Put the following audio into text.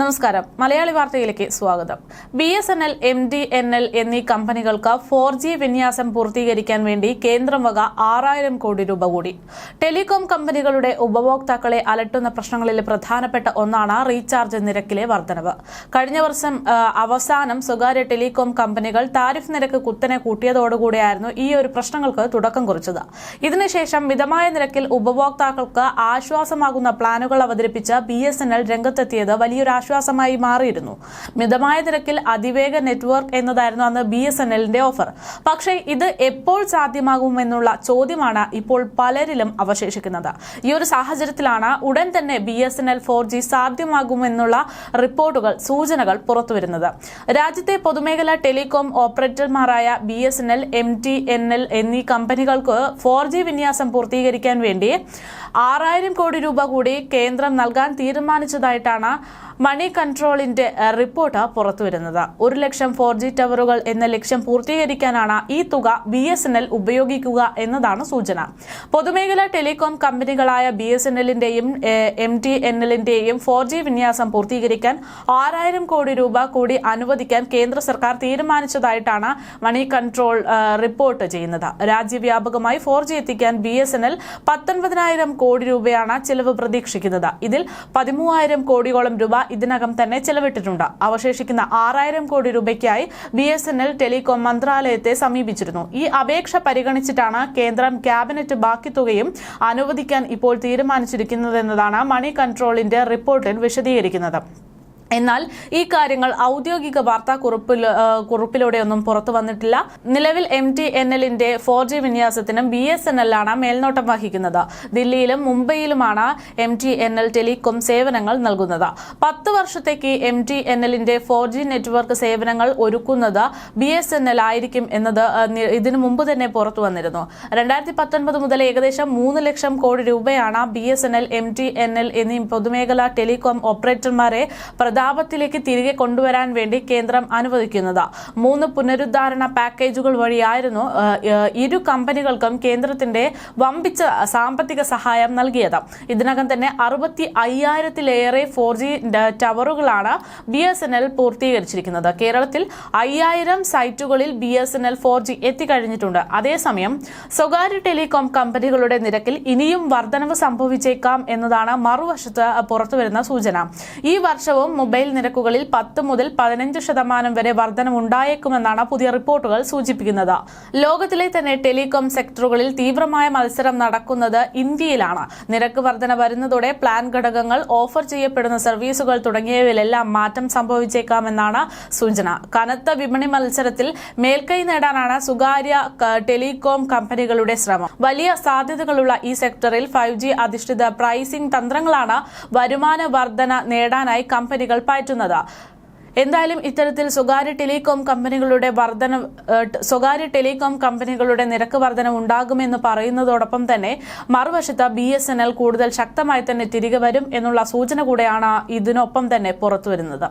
നമസ്കാരം. മലയാളി വാർത്തയിലേക്ക് സ്വാഗതം. B S N L M T N L എന്നീ കമ്പനികൾക്ക് ഫോർ ജി വിന്യാസം പൂർത്തീകരിക്കാൻ വേണ്ടി കേന്ദ്രം വക ആറായിരം കോടി രൂപ കൂടി. ടെലികോം കമ്പനികളുടെ ഉപഭോക്താക്കളെ അലട്ടുന്ന പ്രശ്നങ്ങളിൽ പ്രധാനപ്പെട്ട ഒന്നാണ് റീചാർജ് നിരക്കിലെ വർധനവ്. കഴിഞ്ഞ വർഷം അവസാനം സ്വകാര്യ ടെലികോം കമ്പനികൾ താരിഫ് നിരക്ക് കുത്തനെ കൂട്ടിയതോടുകൂടിയായിരുന്നു ഈ ഒരു പ്രശ്നങ്ങൾക്ക് തുടക്കം കുറിച്ചത്. ഇതിനുശേഷം മിതമായ നിരക്കിൽ ഉപഭോക്താക്കൾക്ക് ആശ്വാസമാകുന്ന പ്ലാനുകൾ അവതരിപ്പിച്ച ബി എസ് എൻ എൽ രംഗത്തെത്തിയത് വലിയൊരു ആശ്വാസമായി മാറിയിരുന്നു. മിതമായ നിരക്കിൽ അതിവേഗ നെറ്റ്വർക്ക് എന്നതായിരുന്നു അന്ന് ബി എസ് എൻ എല്ലിന്റെ ഓഫർ. പക്ഷേ ഇത് എപ്പോൾ സാധ്യമാകുമെന്നുള്ള ചോദ്യമാണ് ഇപ്പോൾ പലരിലും അവശേഷിക്കുന്നത്. ഈ ഒരു സാഹചര്യത്തിലാണ് ഉടൻ തന്നെ B S N L four G സാധ്യമാകുമെന്നുള്ള റിപ്പോർട്ടുകൾ സൂചനകൾ പുറത്തുവരുന്നത്. രാജ്യത്തെ പൊതുമേഖലാ telecom ഓപ്പറേറ്റർമാരായ B S N L M T N L എന്നീ കമ്പനികൾക്ക് ഫോർ ജി വിന്യാസം പൂർത്തീകരിക്കാൻ വേണ്ടി ആറായിരം കോടി രൂപ കൂടി കേന്ദ്രം നൽകാൻ തീരുമാനിച്ചതായിട്ടാണ് കൺട്രോളിന്റെ റിപ്പോർട്ട് പുറത്തു വരുന്നത്. ഒരു ലക്ഷം ഫോർ ജി ടവറുകൾ എന്ന ലക്ഷ്യം പൂർത്തീകരിക്കാനാണ് ഈ തുക ബി എസ് എൻ എൽ ഉപയോഗിക്കുക എന്നതാണ് സൂചന. പൊതുമേഖലാ ടെലികോം കമ്പനികളായ ബി എസ് എൻ എല്ലിന്റെയും എം ടി എൻ എല്ലിന്റെയും ഫോർ ജി വിന്യാസം പൂർത്തീകരിക്കാൻ ആറായിരം കോടി രൂപ കൂടി അനുവദിക്കാൻ കേന്ദ്ര സർക്കാർ തീരുമാനിച്ചതായിട്ടാണ് മണി കൺട്രോൾ റിപ്പോർട്ട് ചെയ്യുന്നത്. രാജ്യവ്യാപകമായി ഫോർ ജി എത്തിക്കാൻ ബി എസ് എൻ എൽ പത്തൊൻപതിനായിരം കോടി രൂപയാണ് ചിലവ് പ്രതീക്ഷിക്കുന്നത്. ഇതിൽ പതിമൂവായിരം കോടിയോളം രൂപ ഇതിനകം തന്നെ ചെലവിട്ടിട്ടുണ്ട്. അവശേഷിക്കുന്ന ആറായിരം കോടി രൂപയ്ക്കായി B S N L telecom മന്ത്രാലയത്തെ സമീപിച്ചിരുന്നു. ഈ അപേക്ഷ പരിഗണിച്ചിട്ടാണ് കേന്ദ്രം ക്യാബിനറ്റ് ബാക്കി തുകയും അനുവദിക്കാൻ ഇപ്പോൾ തീരുമാനിച്ചിരിക്കുന്നതെന്നതാണ് മണി കൺട്രോളിന്റെ റിപ്പോർട്ടിൽ വിശദീകരിക്കുന്നത്. എന്നാൽ ഈ കാര്യങ്ങൾ ഔദ്യോഗിക വാർത്താ കുറിപ്പിൽ കുറിപ്പിലൂടെയൊന്നും പുറത്തു വന്നിട്ടില്ല. നിലവിൽ എം ടി എൻ എല്ലിന്റെ ഫോർ ജി വിന്യാസത്തിനും ബി എസ് എൻ എൽ ആണ് മേൽനോട്ടം വഹിക്കുന്നത്. ദില്ലിയിലും മുംബൈയിലുമാണ് M T N L telecom സേവനങ്ങൾ നൽകുന്നത്. പത്ത് വർഷത്തേക്ക് എം ടി എൻ എല്ലിന്റെ ഫോർ ജി നെറ്റ്വർക്ക് സേവനങ്ങൾ ഒരുക്കുന്നത് ബി എസ് എൻ എൽ ആയിരിക്കും എന്നത് ഇതിനു മുമ്പ് തന്നെ പുറത്തു വന്നിരുന്നു. രണ്ടായിരത്തി പത്തൊൻപത് മുതൽ ഏകദേശം മൂന്ന് ലക്ഷം കോടി രൂപയാണ് B S N L M T N L എന്നീ പൊതുമേഖലാ ടെലികോം ഓപ്പറേറ്റർമാരെ പ്രതാപത്തിലേക്ക് തിരികെ കൊണ്ടുവരാൻ വേണ്ടി കേന്ദ്രം അനുവദിക്കുന്നത്. മൂന്ന് പുനരുദ്ധാരണ പാക്കേജുകൾ വഴിയായിരുന്നു ഇരു കമ്പനികൾക്കും കേന്ദ്രത്തിന്റെ വമ്പിച്ച സാമ്പത്തിക സഹായം നൽകിയത്. ഇതിനകം തന്നെ അറുപത്തി അയ്യായിരത്തിലേറെ ഫോർ ജി ടവറുകളാണ് ബി എസ് എൻ എൽ പൂർത്തീകരിച്ചിരിക്കുന്നത്. കേരളത്തിൽ അയ്യായിരം സൈറ്റുകളിൽ B S N L four G എത്തിക്കഴിഞ്ഞിട്ടുണ്ട്. അതേസമയം സ്വകാര്യ ടെലികോം കമ്പനികളുടെ നിരക്കിൽ ഇനിയും വർധനവ് സംഭവിച്ചേക്കാം എന്നതാണ് മറുവശത്ത് പുറത്തുവരുന്ന സൂചന. ഈ വർഷവും മൊബൈൽ നിരക്കുകളിൽ പത്ത് മുതൽ പതിനഞ്ച് ശതമാനം വരെ വർധനമുണ്ടായേക്കുമെന്നാണ് പുതിയ റിപ്പോർട്ടുകൾ സൂചിപ്പിക്കുന്നത്. ലോകത്തിലെ തന്നെ ടെലികോം സെക്ടറുകളിൽ തീവ്രമായ മത്സരം നടക്കുന്നത് ഇന്ത്യയിലാണ്. നിരക്ക് വർധന വരുന്നതോടെ പ്ലാൻ ഘടകങ്ങൾ ഓഫർ ചെയ്യപ്പെടുന്ന സർവീസുകൾ തുടങ്ങിയവയിലെല്ലാം മാറ്റം സംഭവിച്ചേക്കാമെന്നാണ് സൂചന. കനത്ത വിപണി മത്സരത്തിൽ മേൽക്കൈ നേടാനാണ് സ്വകാര്യ ടെലികോം കമ്പനികളുടെ ശ്രമം. വലിയ സാധ്യതകളുള്ള ഈ സെക്ടറിൽ ഫൈവ് അധിഷ്ഠിത പ്രൈസിംഗ് തന്ത്രങ്ങളാണ് വരുമാന വർധന നേടാനായി കമ്പനികൾ പയറ്റുന്നത്. എന്തായാലും ഇത്തരത്തിൽ സ്വകാര്യ ടെലികോം കമ്പനികളുടെ വർധന സ്വകാര്യ ടെലികോം കമ്പനികളുടെ നിരക്ക് വർധന ഉണ്ടാകുമെന്ന് പറയുന്നതോടൊപ്പം തന്നെ മറുവശത്ത് ബി എസ് എൻ എൽ കൂടുതൽ ശക്തമായി തന്നെ തിരികെ വരും എന്നുള്ള സൂചന കൂടെയാണ് ഇതിനൊപ്പം തന്നെ പുറത്തുവരുന്നത്.